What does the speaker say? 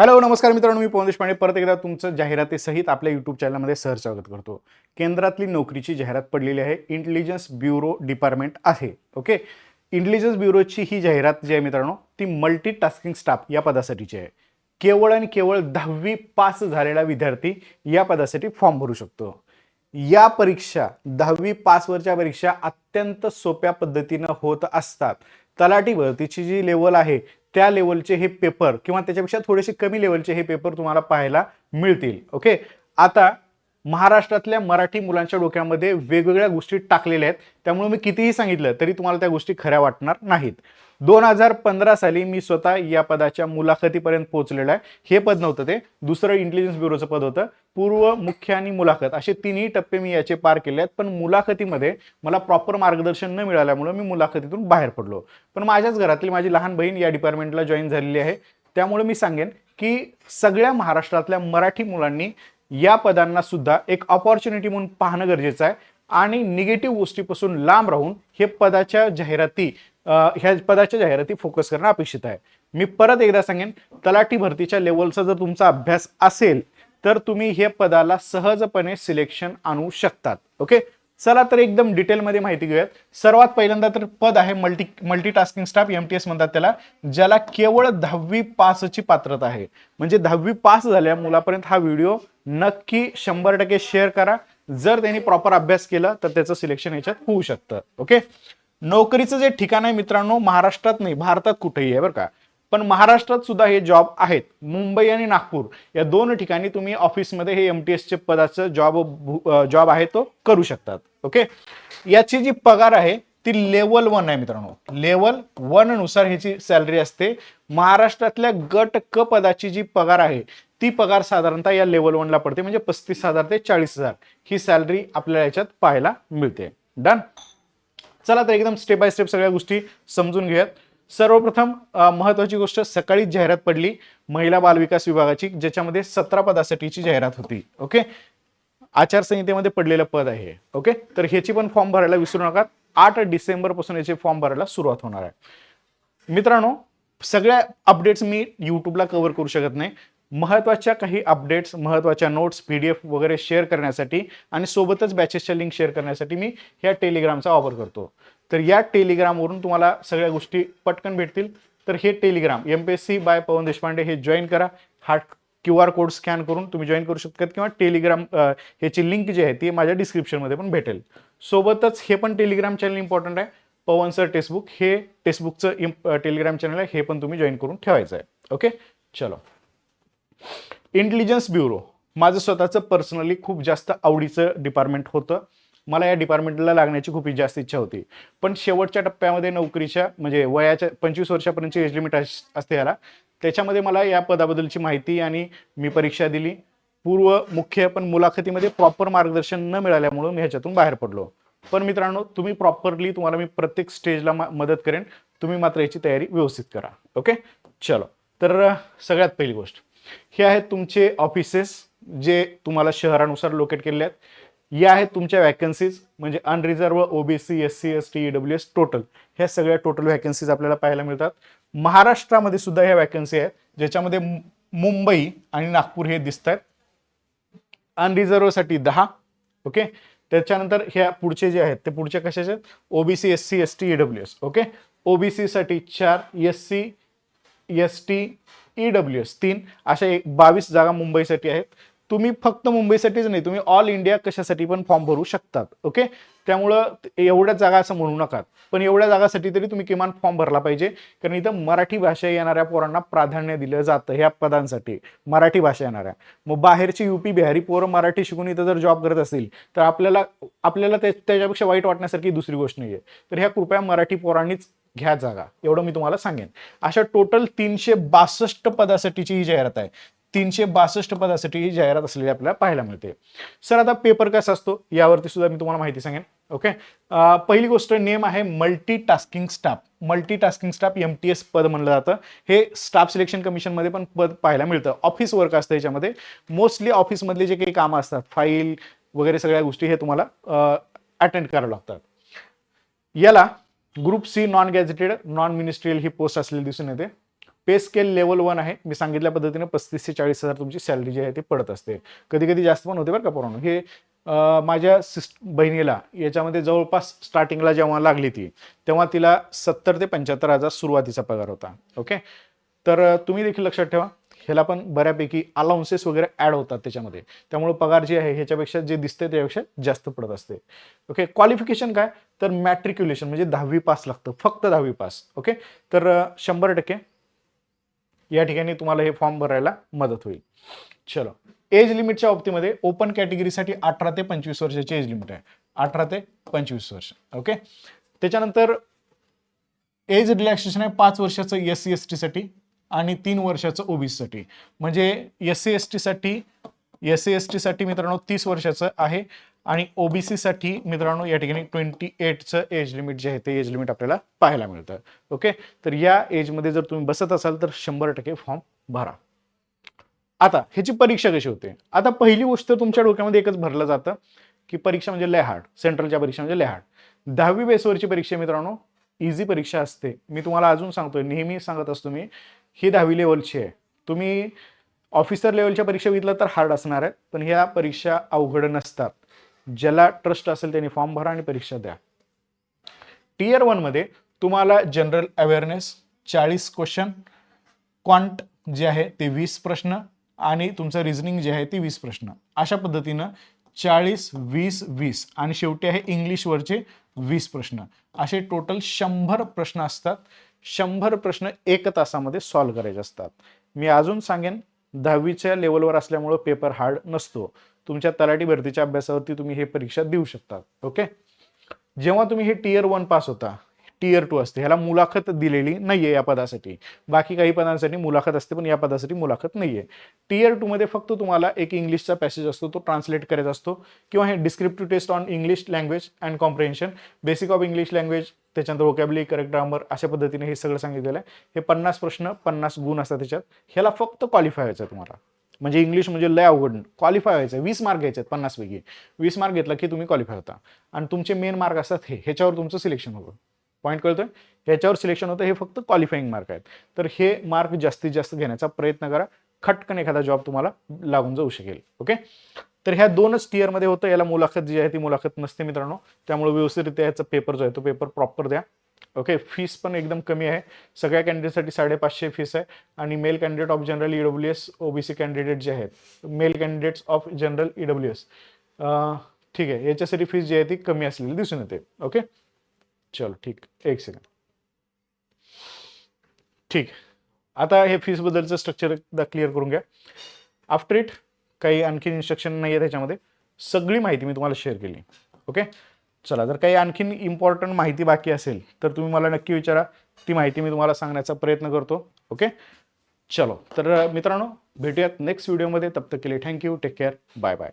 Hello नमस्कार मित्रांनो मी पवन देशपांडे. परत एकदा तुमचं जाहिरातीसहित आपल्या यूट्यूब चॅनलमध्ये सर स्वागत करतो. केंद्रातली नोकरीची जाहिरात पडलेली आहे. इंटेलिजन्स ब्युरो डिपार्टमेंट आहे. ओके इंटेलिजन्स ब्युरोची ही जाहिरात जी आहे मित्रांनो ती मल्टी टास्किंग स्टाफ या पदासाठीची आहे. केवळ आणि केवळ दहावी पास झालेला विद्यार्थी या पदासाठी फॉर्म भरू शकतो. या परीक्षा दहावी पासवरच्या परीक्षा अत्यंत सोप्या पद्धतीनं होत असतात. तलाठी भरतीची जी लेवल आहे त्या लेवलचे हे पेपर किंवा त्याच्यापेक्षा थोडेसे कमी लेवलचे हे पेपर तुम्हाला पाहायला मिळतील. ओके आता महाराष्ट्रातल्या मराठी मुलांच्या डोक्यामध्ये वेगवेगळ्या गोष्टी टाकलेल्या आहेत. त्यामुळे मी कितीही सांगितलं तरी तुम्हाला त्या गोष्टी खऱ्या वाटणार नाहीत. दोन हजार पंधरा साली मी स्वतः या पदाच्या मुलाखतीपर्यंत पोहोचलेलं आहे. हे पद नव्हतं ते. दुसरं इंटेलिजन्स ब्युरोचं पद होतं. पूर्व मुख्य आणि मुलाखत असे तिन्ही टप्पे मी याचे पार केले आहेत पण मुलाखतीमध्ये मला प्रॉपर मार्गदर्शन न मिळाल्यामुळे मी मुलाखतीतून बाहेर पडलो. पण माझ्याच घरातली माझी लहान बहीण या डिपार्टमेंटला जॉईन झालेली आहे. त्यामुळे मी सांगेन की सगळ्या महाराष्ट्रातल्या मराठी मुलांनी या पदांना सुद्धा एक ऑपॉर्च्युनिटी म्हणून पाहणं गरजेचं आहे. आणि निगेटिव्ह गोष्टीपासून लांब राहून हे पदाच्या जाहिराती ह्या पदाच्या जाहिराती फोकस करणं अपेक्षित आहे. मी परत एकदा सांगेन तलाठी भरतीच्या लेवलचा जर तुमचा अभ्यास असेल तर तुम्ही हे पदाला सहजपणे सिलेक्शन आणू शकतात. ओके चला तर एकदम डिटेलमध्ये माहिती घेऊयात. सर्वात पहिल्यांदा तर पद आहे multi multitasking staff M T S म्हणतात त्याला ज्याला केवळ दहावी पासची पात्रता आहे. म्हणजे दहावी पास झाल्या मुलापर्यंत हा व्हिडिओ नक्की शंभर टक्के शेअर करा. जर त्यांनी प्रॉपर अभ्यास केला तर त्याचं सिलेक्शन याच्यात होऊ शकतं. ओके नोकरीचं जे ठिकाण आहे मित्रांनो महाराष्ट्रात नाही भारतात कुठेही आहे बरं का. पण महाराष्ट्रात सुद्धा हे जॉब आहेत. मुंबई आणि नागपूर या दोन ठिकाणी तुम्ही ऑफिसमध्ये हे एम टी एसचे पदाचं जॉब जॉब आहे तो करू शकतात. ओके याची जी पगार आहे ती लेवल वन आहे मित्रांनो. लेवल वननुसार ह्याची सॅलरी असते. महाराष्ट्रातल्या गट क पदाची जी पगार आहे ती पगार साधारणतः या लेवल वनला पडते. म्हणजे पस्तीस हजार ते चाळीस हजार ही सॅलरी आपल्याला याच्यात पाहायला मिळते. डन चला तर एकदम स्टेप बाय स्टेप सगळ्या गोष्टी समजून घेऊयात. सर्वप्रथम महत्वाची गोष्ट सकाळीच जाहिरात पडली महिला बालविकास विभागाची ज्याच्यामध्ये सतरा पदासाठीची जाहिरात होती. ओके आचारसंहितेमध्ये पडलेलं पद आहे. हे. ओके तर ह्याची पण फॉर्म भरायला विसरू नका. आठ डिसेंबरपासून याचे फॉर्म भरायला सुरुवात होणार आहे. मित्रांनो सगळ्या अपडेट्स मी युट्यूबला कव्हर करू शकत नाही. महत्त्वाच्या काही अपडेट्स महत्त्वाच्या नोट्स पी डी एफ वगैरे शेअर करण्यासाठी आणि सोबतच बॅचेसच्या लिंक शेअर करण्यासाठी मी ह्या टेलिग्रामचा वापर करतो. तर या टेलिग्रामवरून तुम्हाला सगळ्या गोष्टी पटकन भेटतील. तर हे Telegram M P S C by Pawan Deshpande हे जॉईन करा. हा क्यू आर कोड स्कॅन करून तुम्ही जॉईन करू शकता किंवा टेलिग्राम ह्याची लिंक जी आहे ती माझ्या डिस्क्रिप्शनमध्ये पण भेटेल. सोबतच हे पण टेलिग्राम चॅनल इम्पॉर्टंट आहे. पवन सर टेक्स्टबुक हे टेक्स्टबुकचं इम टेलिग्राम चॅनल आहे. हे पण तुम्ही जॉईन करून ठेवायचं आहे. ओके चलो. इंटेलिजन्स ब्युरो माझं स्वतःचं पर्सनली खूप जास्त आवडीचं डिपार्टमेंट होतं. मला या डिपार्टमेंटला लागण्याची खूप जास्त इच्छा होती. पण शेवटच्या टप्प्यामध्ये नोकरीच्या म्हणजे वयाच्या पंचवीस वर्षापर्यंतची एज लिमिट असते याला. त्याच्यामध्ये मला या पदाबद्दलची माहिती आणि मी परीक्षा दिली. पूर्व मुख्य पण मुलाखतीमध्ये प्रॉपर मार्गदर्शन न मिळाल्यामुळं मी ह्याच्यातून बाहेर पडलो. पण मित्रांनो तुम्ही प्रॉपरली तुम्हाला मी प्रत्येक स्टेजला मदत करेन. तुम्ही मात्र याची तयारी व्यवस्थित करा. ओके चलो. तर सगळ्यात पहिली गोष्ट. हे आहेत तुमचे ऑफिसेस जे तुम्हाला शहरानुसार लोकेट केलेले आहेत. या आहेत तुमच्या वॅकन्सीज म्हणजे unreserved OBC S C S T W S total ह्या सगळ्या टोटल वॅकन्सीज आपल्याला पाहायला मिळतात. महाराष्ट्रामध्ये सुद्धा ह्या वॅकन्सी आहेत ज्याच्यामध्ये मुंबई आणि नागपूर हे दिसत आहेत अनरिझर्वसाठी दहा ओके त्याच्यानंतर ह्या पुढचे जे आहेत ते पुढचे कशाचे आहेत? OBC S C S T W S okay ओबीसीसाठी चार S C S T E W S तीन अशा एक बावीस जागा मुंबईसाठी आहेत. तुम्ही फक्त मुंबईसाठीच नाही तुम्ही ऑल इंडिया कशासाठी पण फॉर्म भरू शकतात ओके त्यामुळं एवढ्या जागा असं म्हणू नका. पण एवढ्या जागासाठी तरी तुम्ही किमान फॉर्म भरला पाहिजे. कारण इथं मराठी भाषा येणाऱ्या पोरांना प्राधान्य दिलं जातं ह्या पदांसाठी. मराठी भाषा येणाऱ्या. मग बाहेरची युपी बिहारी पोरं मराठी शिकून इथं जर जॉब करत असतील तर आपल्याला आपल्याला ते त्याच्यापेक्षा वाईट वाटण्यासारखी दुसरी गोष्ट नाही आहे तर ह्या कृपया मराठी पोरांनीच घ्या जागा. एवढं मी तुम्हाला सांगेन. अशा टोटल तीनशे बासष्ट पदासाठीची ही जाहिरात आहे. तीनशे बासष्ट पदासाठी ही जाहिरात असलेली आपल्याला पाहायला मिळते. सर आता पेपर कसा असतो? यावरती सुद्धा मी तुम्हाला माहिती सांगेन. ओके पहिली गोष्ट नेम आहे multi tasking staff multi tasking staff M T S पद म्हणलं जातं. हे स्टाफ सिलेक्शन कमिशनमध्ये पण पद पाहायला मिळतं. ऑफिस वर्क असतं याच्यामध्ये. मोस्टली ऑफिसमधले जे काही कामं असतात फाईल वगैरे सगळ्या गोष्टी हे तुम्हाला अटेंड करावं लागतात. याला group C non gazetted non ministerial ही पोस्ट असलेली दिसून येते. पे स्केल लेवल वन आहे. मी सांगितल्या पद्धतीने पस्तीस ते चाळीस हजार तुमची सॅलरी जी आहे ती पडत असते. कधी कधी जास्त पण होते बरं का पोरांनो. हे माझ्या सिस् बहिणीला याच्यामध्ये जवळपास स्टार्टिंगला जेव्हा लागली ती तेव्हा तिला सत्तर ते पंच्याहत्तर हजार सुरुवातीचा पगार होता. ओके तर तुम्ही देखील लक्षात ठेवा. ह्याला पण बऱ्यापैकी अलाउन्सेस वगैरे ॲड होतात त्याच्यामध्ये. त्यामुळे पगार जे आहे ह्याच्यापेक्षा जे दिसते त्यापेक्षा जास्त पडत असते. ओके क्वालिफिकेशन काय? तर मॅट्रिक्युलेशन म्हणजे दहावी पास लागतं. फक्त दहावी पास ओके तर शंभर टक्के या ठिकाणी तुम्हाला हे फॉर्म भरायला मदत होईल. चलो. एज लिमिटच्या बाबतीमध्ये ओपन कॅटेगरीसाठी अठरा ते पंचवीस वर्षाची एज लिमिट आहे. अठरा ते पंचवीस वर्ष. ओके त्याच्यानंतर एज रिलॅक्सेशन आहे पाच वर्षाचं एस सी एस टीसाठी आणि तीन वर्षाचं ओबीसीसाठी म्हणजे एस सी एस टीसाठी एस सी एस टीसाठी मित्रांनो तीस वर्षाचं आहे आणि ओबीसीसाठी मित्रांनो या ठिकाणी ट्वेंटी एटचं एज लिमिट जे आहे ते एज लिमिट आपल्याला पाहायला मिळतं. ओके तर या एजमध्ये जर तुम्ही बसत असाल तर शंभर टक्के फॉर्म भरा. आता ह्याची परीक्षा कशी होते? आता पहिली गोष्ट तुमच्या डोक्यामध्ये एकच भरलं जातं की परीक्षा म्हणजे लय हार्ड सेंट्रलच्या परीक्षा म्हणजे लय हार्ड दहावी बेसवरची परीक्षा मित्रांनो इझी परीक्षा असते. मी तुम्हाला अजून सांगतोय नेहमी सांगत असतो मी ही दहावी लेवलची आहे. तुम्ही ऑफिसर लेवलच्या परीक्षा बघितलं तर हार्ड असणार आहे पण ह्या परीक्षा अवघड नसतात. ज्याला ट्रस्ट असेल त्यांनी फॉर्म भरा आणि परीक्षा द्या. टीयर वनमध्ये तुम्हाला जनरल अवेअरनेस चाळीस क्वेश्चन क्वांट जे आहे ते वीस प्रश्न आणि तुमचं रिझनिंग जे आहे ते वीस प्रश्न. अशा पद्धतीनं चाळीस वीस वीस आणि शेवटी आहे इंग्लिशवरचे वीस प्रश्न. असे टोटल शंभर प्रश्न असतात. शंभर प्रश्न एक तासामध्ये सॉल्व्ह करायचे असतात. मी अजून सांगेन दहावीच्या लेवलवर असल्यामुळं पेपर हार्ड नसतो. तुमच्या तलाठी भरतीच्या अभ्यासावरती तुम्ही हे परीक्षा देऊ शकता ओके जेव्हा तुम्ही हे टीयर वन पास होता टीयर टू असते ह्याला मुलाखत दिलेली नाहीये या पदासाठी. बाकी काही पदांसाठी मुलाखत असते पण या पदासाठी मुलाखत नाहीये. टियर टू मध्ये फक्त तुम्हाला एक इंग्लिशचा पॅसेज असतो तो ट्रान्सलेट करायचा असतो किंवा हे descriptive test on English language and comprehension basic of English language त्याच्यानंतर ओकॅबली करेक्ट ग्रामर अशा पद्धतीने हे सगळं सांगितलेलं आहे. हे पन्नास प्रश्न पन्नास गुण असतात त्याच्यात. ह्याला फक्त क्वालिफाय व्हायचं आहे तुम्हाला. म्हणजे इंग्लिश म्हणजे लय अवघड. क्वालिफाय व्हायचं वीस मार्क घ्यायचे आहेत पन्नासपैकी. वीस मार्क घेतला की तुम्ही क्वालिफाय होता. आणि तुमचे मेन मार्क असतात हे. ह्याच्यावर तुमचं सिलेक्शन होतं. पॉईंट कळतोय? ह्याच्यावर सिलेक्शन होतं. हे फक्त क्वालिफाईंग मार्क आहेत. तर हे मार्क जास्तीत जास्त घेण्याचा प्रयत्न करा. खटकन एखादा जॉब तुम्हाला लागून जाऊ शकेल. ओके तर ह्या दोनच टीयरमध्ये होतं. याला मुलाखत जी आहे ती मुलाखत नसते मित्रांनो. त्यामुळे व्यवस्थितरित्या याचा पेपर जो आहे तो पेपर प्रॉपर द्या. ओके फीस पण एकदम कमी आहे. सगळ्या कॅन्डिडेटसाठी साडेपाचशे फीस आहे. आणि male candidate of general EW S OBC candidate जे आहेत male candidates of general EW S ठीक आहे. याच्यासाठी फीस जी आहे ती कमी असलेली दिसून येते. ओके चलो ठीक. एक सेकंड ठीक. आता हे फीसबद्दलचं स्ट्रक्चर एकदा क्लिअर करून घ्या. आफ्टर इट काही आणखीन इन्स्ट्रक्शन नाही आहे त्याच्यामध्ये. सगळी माहिती मी तुम्हाला शेअर केली. ओके चला जर काही आणखीन इम्पॉर्टंट माहिती बाकी असेल तर तुम्ही मला नक्की विचारा. ती माहिती मी तुम्हाला सांगण्याचा प्रयत्न करतो. ओके चलो तर मित्रांनो भेटूयात नेक्स्ट व्हिडिओमध्ये तब तक thank you take care bye bye